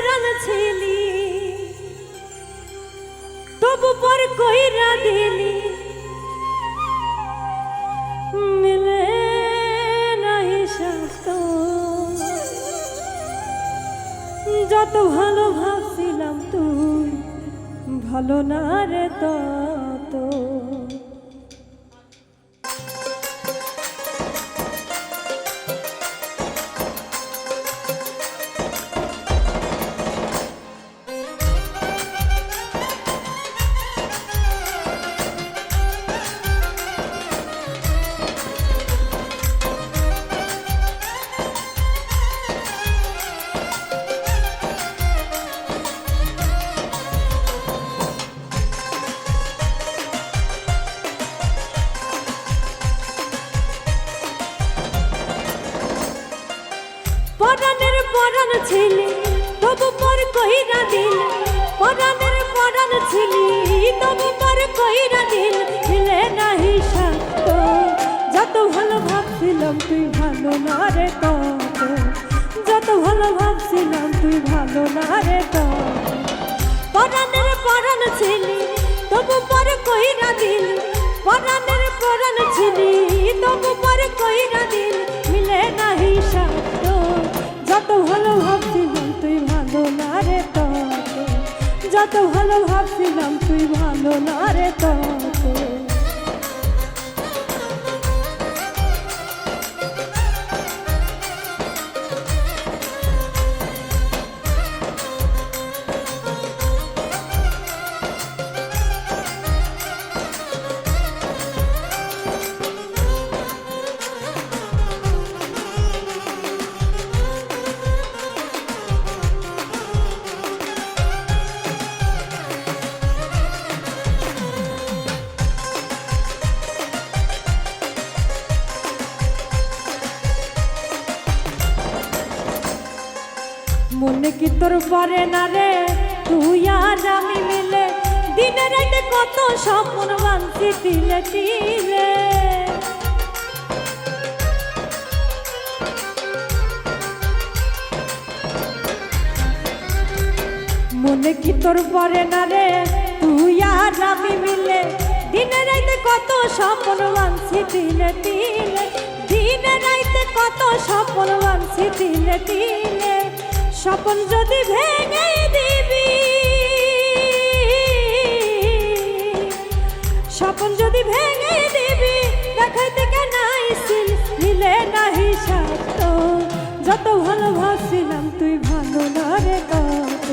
পরাণ ছিলি। তবু পর কইরা দিলি, মিলে নাহি স্বাস্থ্য। যত ভালো ভাবছিলাম তুই, ভালো না রে তত। পরাণের পরাণ ছিলি, তবু পর কইরা দিল, পরাণের পরাণ ছিলি, তবু পর কইরা দিল, ছিলে নাহি সত্য যত ভালো ভাবছিলাম তুই ভালো না রে তত যত ভালো ভাবছিলাম তুই ভালো না রে তত পরাণের পরাণ ছিলি, তবু পর কইরা দিল, পরাণের পরাণ ছিলি, তবু পর কইরা দিল যত ভালো ভাবছিলাম তুই ভালো না রে তত যত ভালো ভাবছিলাম তুই ভালো না রে তত মনে কি তোর পরে না রে? তুই আর আমি মিলে দিনে রাতে কত স্বপ্ন বানছি তিলে তিলে মনে কি তোর পরে না রে? তুই আর আমি মিলে দিনে রাতে কত স্বপ্ন বানছি তিলে তিলে দিনে রাতে কত স্বপ্ন বানছি তিলে তিলে স্বপন যদি ভেঙে দিবি, স্বপন যদি ভেঙে দিবি, দেখাইতে কেন আইসিল? নাহি সত্য যত ভালো ভাবছিলাম তুই ভালো না রে তত।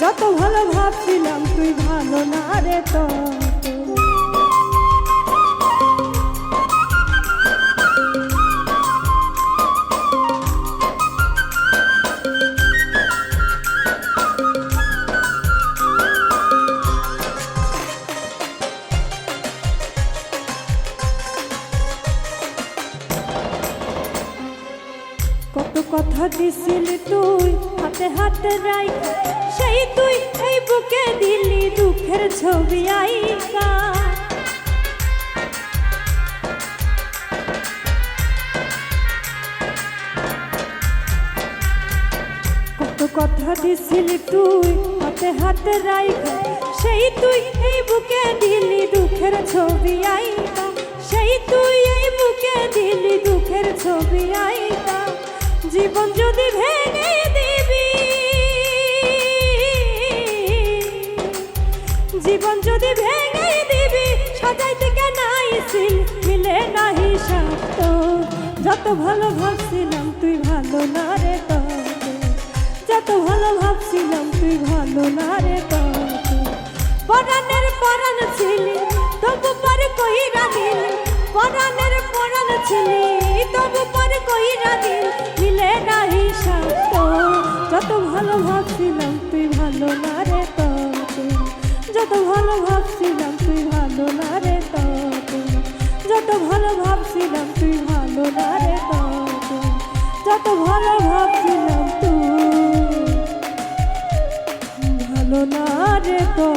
যত ভালো ভাবছিলাম তুই ভালো না রে তত। কথা দিছিলি তুই, হাতে হাতে রাই সেই তুই এই বুকে দিলি দুঃখের ছবি আইকা। কত কথা দিছিলি তুই, হাতে হাতে রাইখা। সেই তুই এই বুকে দিলি দুঃখের ছবি আইকা। সেই তুই এই বুকে দিলি দুঃখের ছবি আইকা। জীবন যদি ভেঙে দিবি, জীবন যদি ভেঙে দিবি, সাজাইতে কেন আইসিল? মিলে নাহি সত্য যত ভালো ভাবছিলাম তুই ভালো না রে তত যত ভালো ভাবছিলাম তুই ভালো না রে তত পরাণের পরাণ ছিলি, তবু পরে কইরা দিল। পরাণের পরাণ ছিলি, তবু পরে কইরা দিল। মিলে নাহি সত্য যত ভালো ভাবছিলাম তুই ভালো না রে তত যত ভালো ভাবছিলাম তুই ভালো না রে তত যত ভালো ভাবছিলাম তুই ভালো না রে তত যত ভালো ভাবছিলাম তুই ভালো না রে তো।